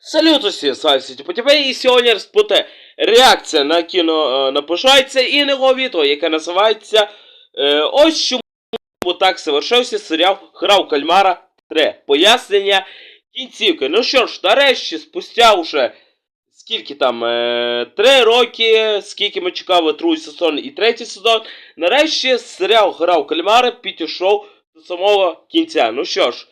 Салют усім, з вами Сіті Потіпе, і сьогодні розпуте реакція на кіно е, напишається і нового відео, яке називається е, Ось чому так завершився серіал Гра Кальмара 3. Пояснення кінцівки. Ну що ж, нарешті, спустя вже скільки там, е, 3 роки, скільки ми чекали другий сезон і третій сезон, нарешті серіал Гра у Кальмара підійшов до самого кінця. Ну що ж,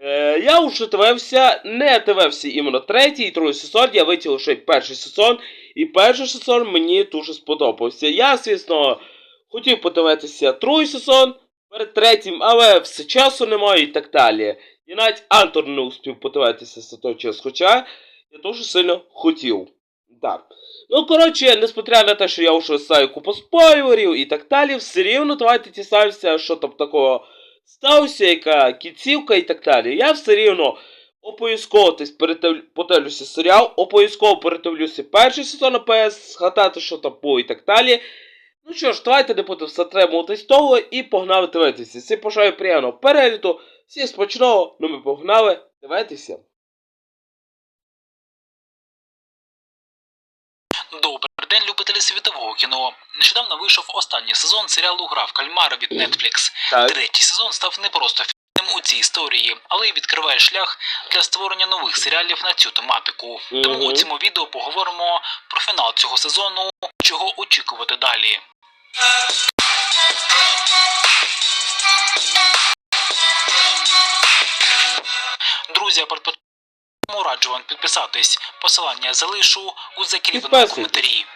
Е, я дивився, не дивився іменно третій і другий сезон, я витягнув й перший сезон, і перший сезон мені дуже сподобався. Я, звісно, хотів подивитися другий сезон перед третім, але все часу немає і так далі. І навіть Антон не успів подивитися за той час, хоча я дуже сильно хотів. Так. Ну, коротше, несмотря на те, що я вже знаю купу спойлерів і так далі, все рівно давайте дізнався, що там такого сталося, яка кінцівка і так далі. Я все рівно обов'язково подивлюся серіал, обов'язково передивлюся перший сезон АПС, згадати, що там було і так далі. Ну що ж, давайте не будемо затримуватись того і погнали дивитися. Всім бажаю приємного перегляду, всім спочного, ну ми погнали дивитися. Любителі світового кіно. Нещодавно вийшов останній сезон серіалу Гра в кальмара від Netflix. Так. Третій сезон став не просто фільмом у цій історії, але й відкриває шлях для створення нових серіалів на цю тематику. Тому у цьому відео поговоримо про фінал цього сезону, чого очікувати далі. Друзі, а перед раджу вам підписатись. Посилання залишу у закріпленому коментарі.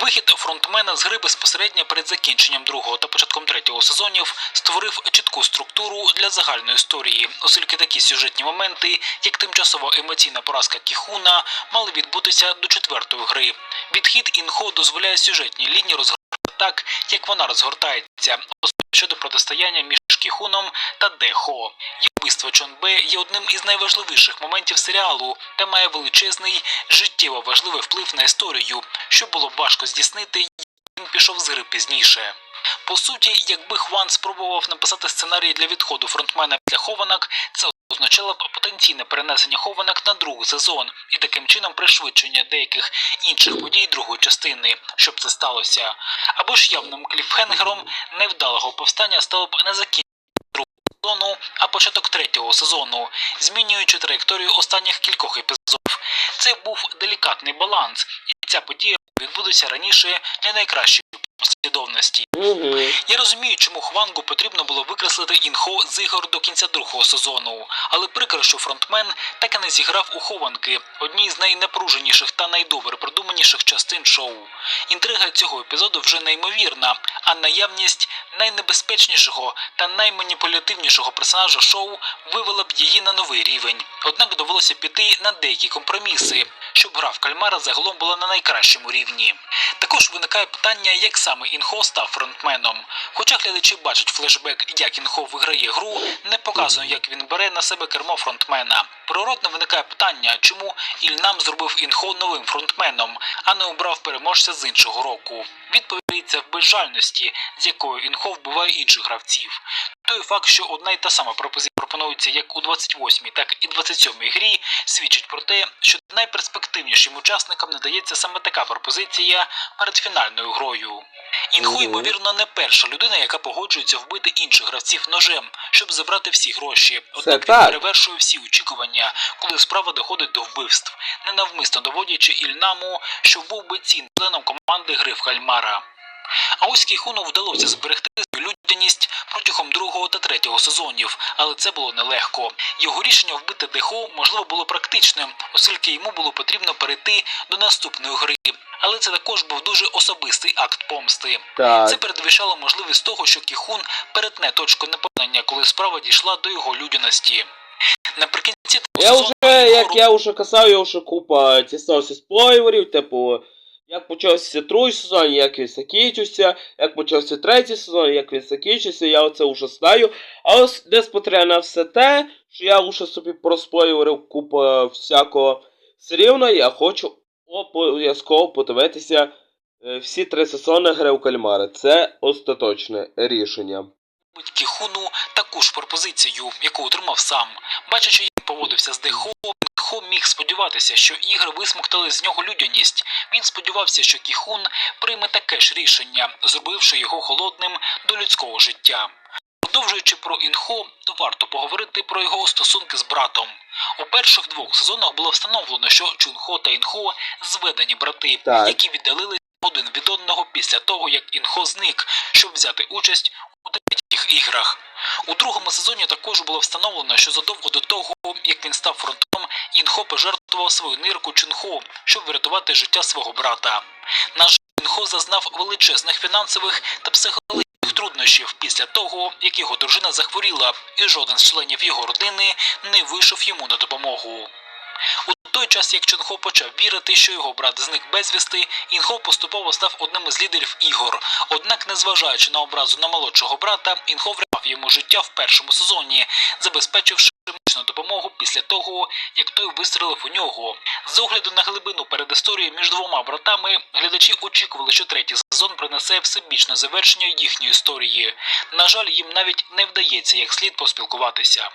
Вихід фронтмена з гри безпосередньо перед закінченням другого та початком третього сезонів створив чітку структуру для загальної історії, оскільки такі сюжетні моменти, як тимчасова емоційна поразка Кіхуна, мали відбутися до четвертої гри. Відхід інхо дозволяє сюжетній лінії розгортати так, як вона розгортається, особливо щодо протистояння між Кіхуном та Дехо. Вбивство Чонбе є одним із найважливіших моментів серіалу та має величезний життєво важливий вплив на історію, що було б важко здійснити, якби він пішов з гри пізніше. По суті, якби Хван спробував написати сценарій для відходу фронтмена після Хованок, це означало б потенційне перенесення Хованок на другий сезон і таким чином пришвидшення деяких інших подій другої частини, щоб це сталося. Або ж явним кліфхенгером невдалого повстання стало б не закінчення другого сезону, а початок третього сезону, змінюючи траєкторію останніх кількох епізодів. Це був делікатний баланс, і ця подія відбудеться раніше не найкращої послідовності. Угу. Я розумію, чому Хвангу потрібно було викреслити інхо з ігор до кінця другого сезону, але прикро, що фронтмен так і не зіграв у хованки, одній з найнапруженіших та найдобре продуманіших частин шоу. Інтрига цього епізоду вже неймовірна, а наявність найнебезпечнішого та найманіпулятивнішого персонажа шоу вивела б її на новий рівень. Однак довелося піти на деякі компроміси, щоб гра в кальмара загалом була на найкращому рівні. Також виникає питання, як саме Інхо став фронтменом. Хоча глядачі бачать флешбек, як Інхо виграє гру, не показує, як він бере на себе кермо фронтмена. Природно виникає питання, чому Ільнам зробив Інхо новим фронтменом, а не обрав переможця з іншого року. Відповідь це в безжальності, з якою Інхо вбиває інших гравців. Той факт, що одна й та сама пропозиція пропонується як у 28-й, так і 27-й грі, свідчить про те, що найперспективнішим учасникам надається саме така пропозиція перед фінальною грою. Інху, ймовірно, не перша людина, яка погоджується вбити інших гравців ножем, щоб забрати всі гроші. Однак він перевершує всі очікування, коли справа доходить до вбивств, ненавмисно доводячи Ільнаму, що був би цінним членом команди гри в Кальмара. А ось Кіхуну вдалося зберегти свою людяність протягом другого та третього сезонів, але це було нелегко. Його рішення вбити Дехо можливо було практичним, оскільки йому було потрібно перейти до наступної гри. Але це також був дуже особистий акт помсти. Так. Це передвищало можливість того, що Кіхун перетне точку непознання, коли справа дійшла до його людяності. Наприкінці Я сезону вже, як я вже казав, я вже купа дістався спойлерів, типу, як почався другий сезон, як він закінчився, як почався третій сезон, як він закінчився, я оце вже знаю. А ось несмотря на все те, що я вже собі проспойлерив купа всякого, все рівно я хочу обов'язково подивитися е, всі три сезони гри у кальмари. Це остаточне рішення. Кіхуну таку ж пропозицію, яку отримав сам. Бачачи, як поводився з Дехо, Хо міг сподіватися, що ігри висмоктали з нього людяність. Він сподівався, що Кіхун прийме таке ж рішення, зробивши його холодним до людського життя. Продовжуючи про Інхо, то варто поговорити про його стосунки з братом. У перших двох сезонах було встановлено, що Чунхо та Інхо зведені брати, Так. які віддалились один від одного після того, як Інхо зник, щоб взяти участь у третіх іграх. У другому сезоні також було встановлено, що задовго до того, як він став фронтом, Інхо пожертвував свою нирку Чунхо, щоб врятувати життя свого брата. На жаль, Інхо зазнав величезних фінансових та психологічних труднощів після того, як його дружина захворіла, і жоден з членів його родини не вийшов йому на допомогу. У той час, як Чунхо почав вірити, що його брат зник безвісти, Інхо поступово став одним із лідерів ігор. Однак, незважаючи на образу на молодшого брата, Інхо врятував йому життя в першому сезоні, забезпечивши медичну допомогу після того, як той вистрелив у нього. З огляду на глибину передісторії між двома братами, глядачі очікували, що третій сезон принесе всебічне завершення їхньої історії. На жаль, їм навіть не вдається як слід поспілкуватися.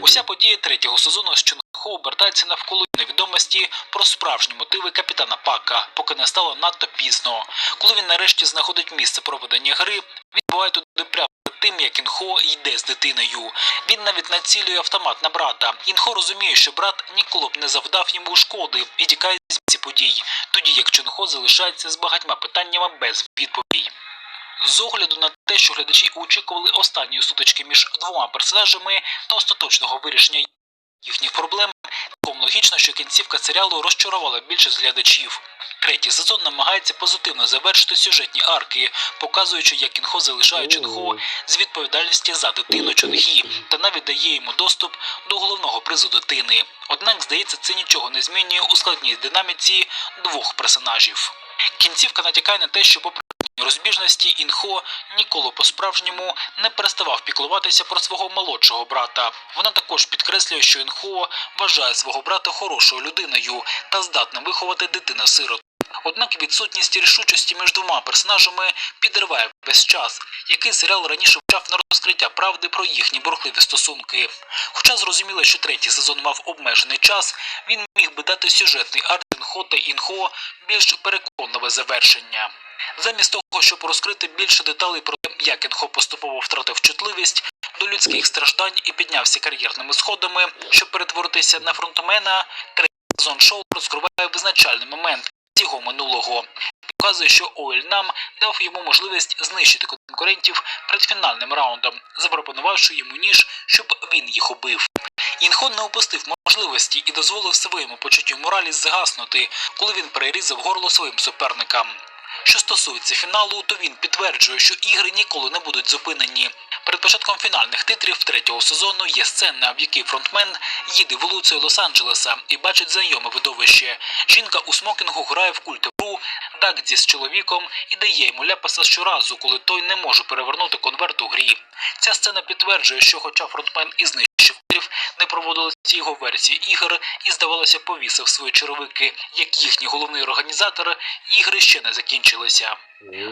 Уся подія третього сезону з Чунхо обертається навколо невідомості про справжні мотиви капітана Пака, поки не стало надто пізно. Коли він нарешті знаходить місце проведення гри, він буває туди прямо тим, як Інхо йде з дитиною. Він навіть націлює автомат на брата. Інхо розуміє, що брат ніколи б не завдав йому шкоди і тікає з місця подій, тоді як Чунхо залишається з багатьма питаннями без відповідей. З огляду на те, що глядачі очікували останньої сутички між двома персонажами та остаточного вирішення їхніх проблем, цілком логічно, що кінцівка серіалу розчарувала більшість глядачів. Третій сезон намагається позитивно завершити сюжетні арки, показуючи, як Кінхо залишає Чунхо з відповідальності за дитину Чонгі та навіть дає йому доступ до головного призу дитини. Однак, здається, це нічого не змінює у складній динаміці двох персонажів. Кінцівка натякає на те, що попри розбіжності Інхо ніколи по-справжньому не переставав піклуватися про свого молодшого брата. Вона також підкреслює, що Інхо вважає свого брата хорошою людиною та здатним виховати дитину сирот. Однак відсутність рішучості між двома персонажами підриває весь час, який серіал раніше вчав на розкриття правди про їхні бурхливі стосунки. Хоча зрозуміло, що третій сезон мав обмежений час, він міг би дати сюжетний арк Інхо та Інхо більш переконливе завершення. Замість того, щоб розкрити більше деталей про те, як Інхо поступово втратив чутливість до людських страждань і піднявся кар'єрними сходами, щоб перетворитися на фронтмена, третій сезон шоу розкриває визначальний момент його минулого. Показує, що Оель Нам дав йому можливість знищити конкурентів перед фінальним раундом, запропонувавши йому ніж, щоб він їх убив. Інхон не упустив можливості і дозволив своєму почуттю моралі згаснути, коли він перерізав горло своїм суперникам. Що стосується фіналу, то він підтверджує, що ігри ніколи не будуть зупинені. Перед початком фінальних титрів третього сезону є сцена, в якій фронтмен їде вулицею Лос-Анджелеса і бачить знайоме видовище. Жінка у смокінгу грає в культуру Дагді з чоловіком і дає йому ляпаса щоразу, коли той не може перевернути конверт у грі. Ця сцена підтверджує, що хоча фронтмен і знищив титрів, не проводили ці його версії ігор і, здавалося, повісив свої черевики, як їхній головний організатор, ігри ще не закінчилися.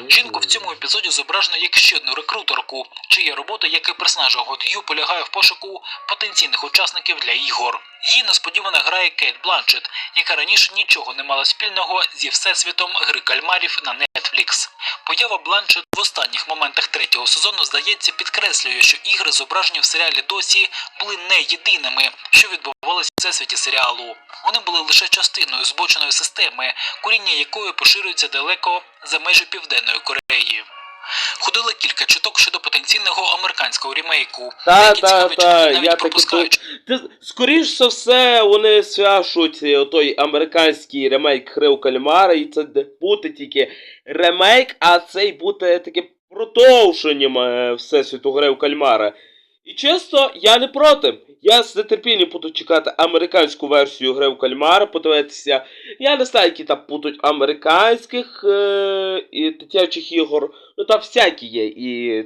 Жінку в цьому епізоді зображено як ще одну рекрутерку, чия робота, як і персонажа Год'ю, полягає в пошуку потенційних учасників для ігор. Її несподівано грає Кейт Бланчет, яка раніше нічого не мала спільного зі всесвітом гри кальмарів на Netflix. Поява Бланчет в останніх моментах третього сезону, здається, підкреслює, що ігри, зображені в серіалі досі, були не єдиними, що відбувалося в всесвіті серіалу. Вони були лише частиною збоченої системи, коріння якої поширюється далеко за межі Південної Кореї. Ходило кілька чуток щодо потенційного американського ремейку, Та, та, та, я пропускають. Ти, скоріш за все, вони свяшуть е, той американський ремейк Гри у Кальмара, і це де буде тільки ремейк, а цей буде таке продовженням е, Всесвіту Гри у Кальмара. І чесно, я не проти. Я з нетерпінням буду чекати американську версію Гри в Кальмара, подивитися. Я не знаю, які там будуть американських е- дитячих ігор. Ну там всякі є. І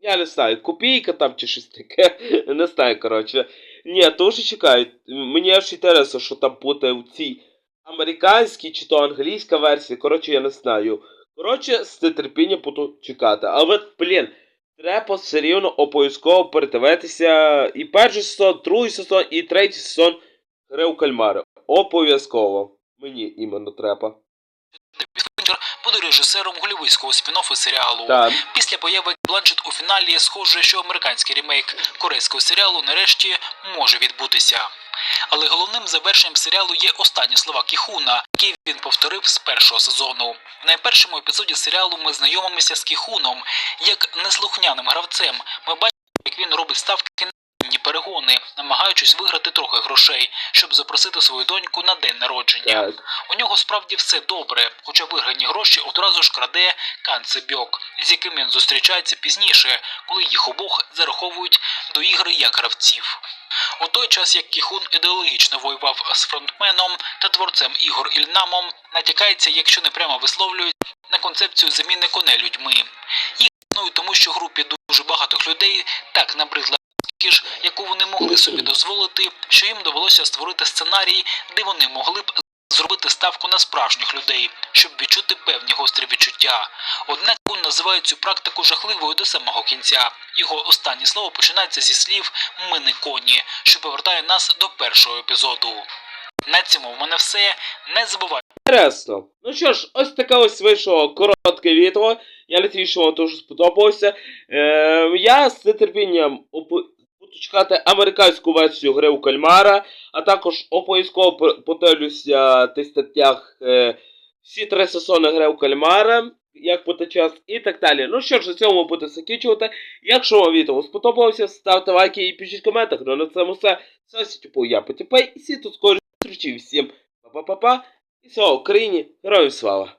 я не знаю, копійка там чи щось таке. Не знаю, коротше. Ні, вже чекаю. Мені аж інтересно, що там буде в цій американській чи то англійська версія. Коротше, я не знаю. Коротше, з нетерпінням буду чекати. Але, блін, треба все рівно обов'язково передивитися і перший сезон, другий сезон, і третій сезон гри у кальмари. Обов'язково. Мені іменно треба. Девід буде режисером голівудського спін-оффу серіалу. Так. Після появи Бланчет у фіналі схоже, що американський ремейк корейського серіалу нарешті може відбутися. Але головним завершенням серіалу є останні слова Кіхуна, які він повторив з першого сезону. В найпершому епізоді серіалу ми знайомимося з Кіхуном як неслухняним гравцем. Ми бачимо, як він робить ставки на перегони, намагаючись виграти трохи грошей, щоб запросити свою доньку на день народження. Так. У нього справді все добре, хоча виграні гроші одразу ж краде Канцебьок, з яким він зустрічається пізніше, коли їх обох зараховують до ігри як гравців. У той час як Кіхун ідеологічно воював з фронтменом та творцем ігор Ільнамом, натякається, якщо не прямо висловлюють, на концепцію заміни коней людьми. Їх існують тому, що групі дуже багатих людей так набридла ж, яку вони могли собі дозволити, що їм довелося створити сценарій, де вони могли б зробити ставку на справжніх людей, щоб відчути певні гострі відчуття. Однак він називає цю практику жахливою до самого кінця. Його останнє слово починається зі слів Ми не коні, що повертає нас до першого епізоду. На цьому в мене все. Не забувайте. Інтересно. Ну що ж, ось таке ось вийшло коротке відео. Я вам дуже сподобалося. Е, я з нетерпінням буду чекати американську версію гри у кальмара, а також обов'язково подивлюся в тих статтях е, всі три сезони гри у кальмара, як буде час і так далі. Ну що ж, на цьому буду закінчувати. Якщо вам відео сподобалося, ставте лайки і пишіть в коментах. Ну на цьому все. Все, типу, я потіпай. І всі тут скоро зустрічі. Всім па-па-па-па. І слава Україні! Героям слава!